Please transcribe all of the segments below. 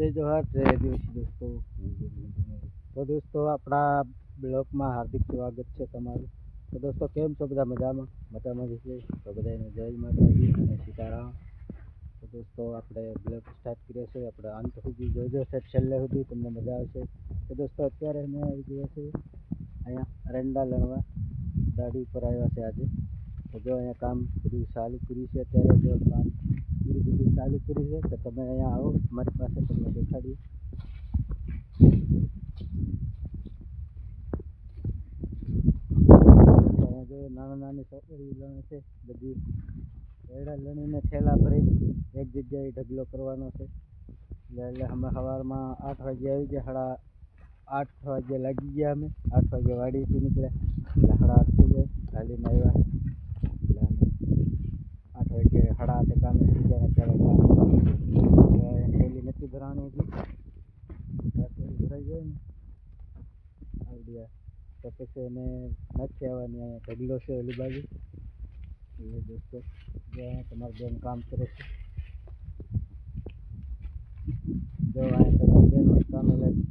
જય જોહાર, જય દિવસી દોસ્તો. તો દોસ્તો, આપણા બ્લોગમાં હાર્દિક સ્વાગત છે તમારું. તો દોસ્તો, કેમ છો બધા મજામાં? મજામાં જ છે. તો બધાને જય માતાજી અને સીતારામ. તો દોસ્તો, આપણે બ્લોગ સ્ટાર્ટ કર્યો છે. આપણે અંત સુધી જોજો છે છેલ્લે સુધી તમને મજા આવશે. તો દોસ્તો, અત્યારે અમે આવી ગયા છે અહીંયા અરંડા લણવા. દાઢી ઉપર આવ્યા છે આજે. તો જો અહીંયા કામ બધું ચાલુ કર્યું છે અત્યારે, જો કામ બધું બધું ચાલુ કર્યું છે તો તમે અહીંયા આવો મારી પાસે તમને દેખાડીએ અહીંયા જો નાના નાની છોકરીઓ લણે છે બધી એડા લણીને થેલા ભરી એક જગ્યાએ ઢગલો કરવાનો છે એટલે એટલે અમે સવારમાં આઠ વાગે આવી ગયા સાડા આઠ વાગે લાગી ગયા અમે આઠ વાગે વાડીથી નીકળ્યા એટલે સાડા આઠ થઈ જાય ચાલીને આવ્યા એટલે અમે આઠ કે હડા આઠે કામે થઈ ને ત્યારે નથી ભરાણી હજી. ભરાઈ જાય ને. આવડી તો પછી એને નથી આવવાની, અહીંયા ઢગલો છે ઓલી બાજુ. એ દોસ્તો જ્યાં તમારું બેન કામ કરે છે. જો અહીંયા તમારું બેન કામે લાગી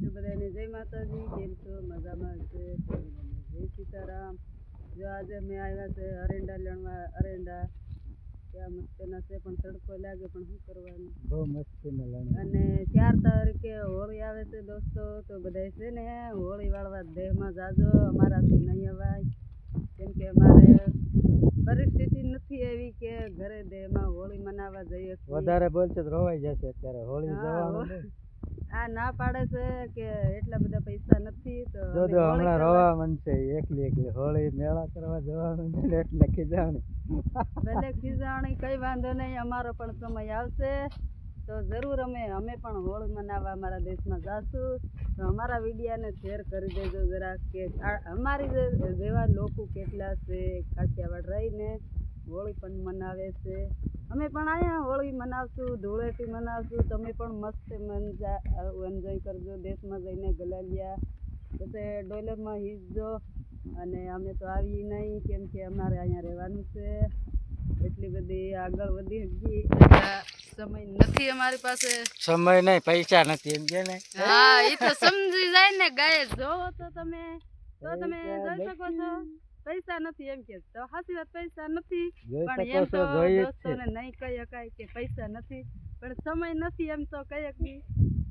તો બધાને જય માતાજી, કેમ છો? મજામાં છે? જય સીતારામ. જો આજે મેં આવ્યા છે અરેંડા લણવા, અરેંડા. છે પણ તડકો લાગે પણ શું કરવાનું? બહુ મસ્તીને લણે અને ચાર તારીખે હોળી આવે છે દોસ્તો તો બધાય છે ને હોળી વાળવા દેહમાં જાજો અમારાથી નહીં અવાય. કેમ કે અમારે પરિસ્થિતિ નથી એવી કે ઘરે દેહમાં હોળી મનાવવા જઈએ વધારે બોલશે તો રોવાઈ જશે અત્યારે. હોળી હા, જવાનું આ ના પાડે છે કે એટલા બધા પૈસા નથી. જો જો હમણાં રવા મનશે. એકલી એકલી હોળી મેળા કરવા જવાનું છે એટલે ખીજાણી. ભલે ખીજાણી કઈ વાંધો નહીં અમારો પણ સમય આવશે. તો જરૂર અમે અમે પણ હોળી મનાવવા અમારા દેશમાં જાશું. તો અમારા વિડીયાને શેર કરી દેજો જરા કે અમારી જેવા લોકો કેટલા છે કાઠિયાવાડ રહીને હોળી પણ મનાવે છે. અમે પણ અહીંયા હોળી મનાવશું ધૂળેટી મનાવશું. તમે પણ મસ્ત મન એન્જોય કરજો. દેશમાં જઈને ગલાલિયા પછી ડોલરમાં હીસજો અને અમે તો આવી નહીં કેમ કે અમારે અહીંયા રહેવાનું છે. એટલી બધી આગળ વધી હજી સમય નથી અમારી પાસે. સમય નહીં પૈસા નથી એમ કે ને? હા એ તો સમજી જાય ને ગાય જોવો તો તમે. તો તમે જોઈ શકો છો. પૈસા નથી એમ કે તો સાચી વાત પૈસા નથી. પણ એમ તો દોસ્તોને નહીં કહી શકાય કે પૈસા નથી. પણ સમય નથી એમ તો કહી શકીએ.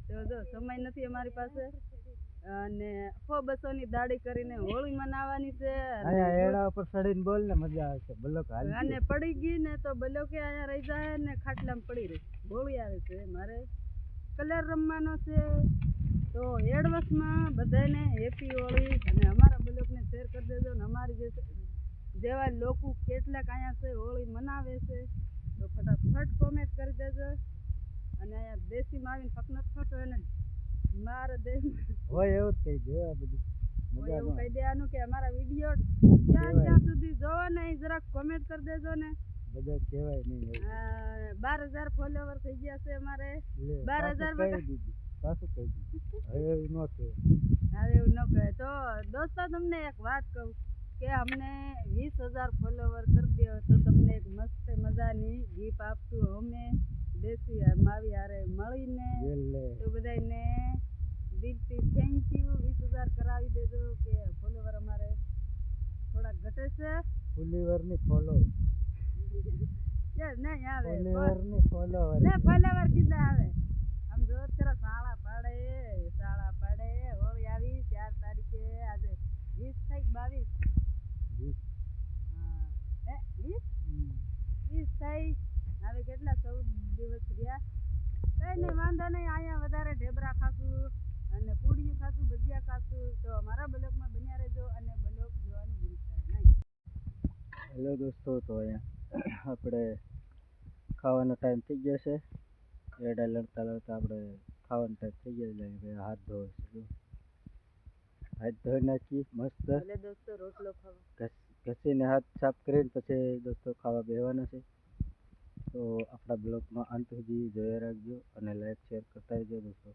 તો જો સમય નથી અમારી પાસે. અને સો બસોની દાડી કરીને હોળી મનાવવાની છે. એડા ઉપર ચડીને બોલ ને મજા આવશે બલોક હાલ અને પડી ગઈ ને તો બલોકે અહીંયા રહી જાય ને ખાટલામાં પડી રહી. હોળી આવે છે મારે. કલર રમવાનો છે. તો એડવસમાં બધાને હેપી હોળી. અને અમારા બલોકને શેર કરી દેજો ને અમારી જે જેવા લોકો કેટલાક અહીંયા છે હોળી મનાવે છે. તો ફટાફટ કોમેન્ટ કરી દેજો. અને અહીંયા દેશીમાં આવીને ફકનત ફટો એને મારા દેશ હોય એવું જ કહી દે બધું. હોય એવું કહી દેવાનું કે અમારા વીડિયો ક્યાં ક્યાં સુધી જોવો ને જરાક કોમેન્ટ કરી દેજો ને. બધા કહેવાય નહીં બાર હજાર ફોલોવર થઈ ગયા છે અમારે. બાર હજાર પાછું કહી દીધું. હવે એવું ન કહે. હવે એવું ન કહે. તો દોસ્તો તમને એક વાત કહું કે અમને વીસ હજાર ફોલોવર કરી દો તો તમને એક મસ્ત મજાની ગિફ્ટ આપતું અમે દેશી મારી હારે મળીને તો બધાને દિલથી થેન્ક યુ વીસ હજાર કરાવી દેજો કે ફોલોવર અમારે થોડાક ઘટે છે. ફુલીવરની ફોલો નહીં આવે? ફુલીવરની ફોલોવર ને ફોલોવર કીધા આવે. આમ જો અત્યારે શાળા પાડે શાળા પાડે હોળી આવી ચાર તારીખે આજે વીસ થઈ કે બાવીસ હા એ વીસ વીસ થઈ હવે કેટલા ચૌદ દિવસ રહ્યા. કઈ નહીં વાંધો નહીં અહીંયા વધારે ઢેબરા ખાશું અને પૂડીયું ખાશું ભજીયા ખાશું. તો અમારા બ્લોગમાં બન્યા રહેજો અને બ્લોગ જોવાનું ભૂલતા નહીં. હેલો દોસ્તો તો અહીંયા આપણે ખાવાનો ટાઈમ થઈ ગયો છે. એડા લડતા લડતા આપણે ખાવાનો ટાઈમ થઈ ગયો એટલે હાથ ધોવો છે. હાથ ધોઈ નાખી મસ્ત. દોસ્તો રોટલો ખાવા. ઘસ- ઘસીને હાથ સાફ કરીને પછી દોસ્તો ખાવા બેસવાના છે. તો આપણા બ્લોગમાં અંત સુધી જોયા રાખજો અને લાઈક શેર કરતા રહેજો દોસ્તો.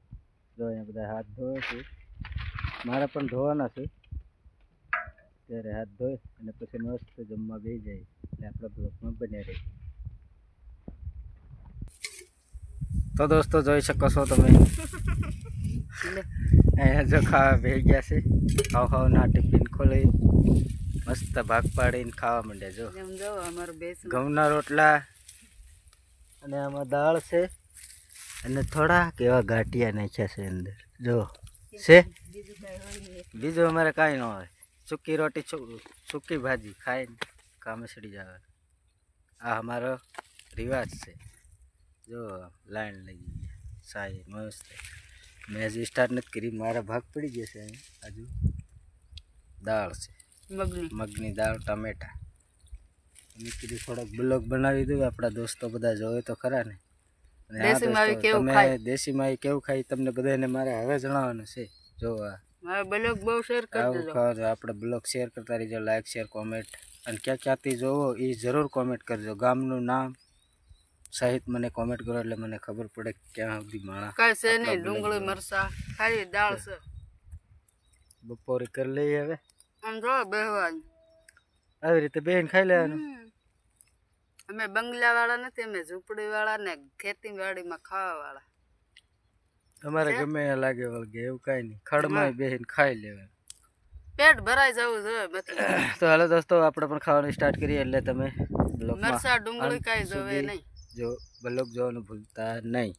જો અહીંયા બધા હાથ ધોવે છે. મારે પણ ધોવાના છે. ત્યારે હાથ ધોઈ અને પછી મસ્ત જમવા બેસી જાય એટલે આપણા બ્લોગમાં બન્યા રહે. તો દોસ્તો જોઈ શકો છો તમે. અહીંયા જો ખાવા બેસી ગયા છે. ખાવ ખાવના ટિફિન ખોલી. મસ્ત ભાગ પાડીને ખાવા માંડ્યા જો. ઘઉંના રોટલા અને આમાં દાળ છે અને થોડા કેવા ગાંઠિયા નાખ્યા છે અંદર. જો છે? બીજું અમારે કાંઈ ન હોય. સૂકી રોટી સૂકી ભાજી ખાઈને કામે સડી જવાનું. આ અમારો રિવાજ છે. જો લાઈન લઈ જઈએ સાઈ મસ્ત. મેં હજી સ્ટાર્ટ નથી કરી. મારા ભાગ પડી જશે હજુ દાળ છે. મગની. મગની દાળ ટમેટા. મેં કીધું થોડોક બ્લોગ બનાવી દઉં આપણા દોસ્તો બધા જોવે તો ખરા ને. દેશી માવી કેવું ખાય? દેશી માવી કેવું ખાય તમને બધાને મારે હવે જણાવવાનું છે. જો આ. બ્લોગ બહુ શેર કરી દેજો. આપણે બ્લોગ શેર કરતા રહીજો લાઈક શેર કોમેન્ટ અને ક્યાં ક્યાંથી જોવો એ જરૂર કોમેન્ટ કરજો. ગામનું નામ સહિત મને કોમેન્ટ કરો એટલે મને ખબર પડે ક્યાં સુધી માણા કાંઈ છે નહીં ડુંગળી મરસા ખાલી દાળ છે. બપોરે કરી લઈએ હવે? આમ જો બેહવાનું. આવી રીતે બેન ખાઈ લેવાનું. અમે બંગલા વાળા નથી અમે ઝૂંપડી વાળા ને ખેતીવાડીમાં ખાવા વાળા તમારે ગમે એ લાગે વળગે એવું કાંઈ નહીં. ખડમાં બેહીને ખાઈ લેવાય. પેટ ભરાઈ જવું જોઈએ મતલબ તો હાલો દોસ્તો આપણે પણ ખાવાનું સ્ટાર્ટ કરીએ એટલે તમે મરસા ડુંગળી કાંઈ જોવે નહીં. જો બ્લોગ જોવાનું ભૂલતા નહીં.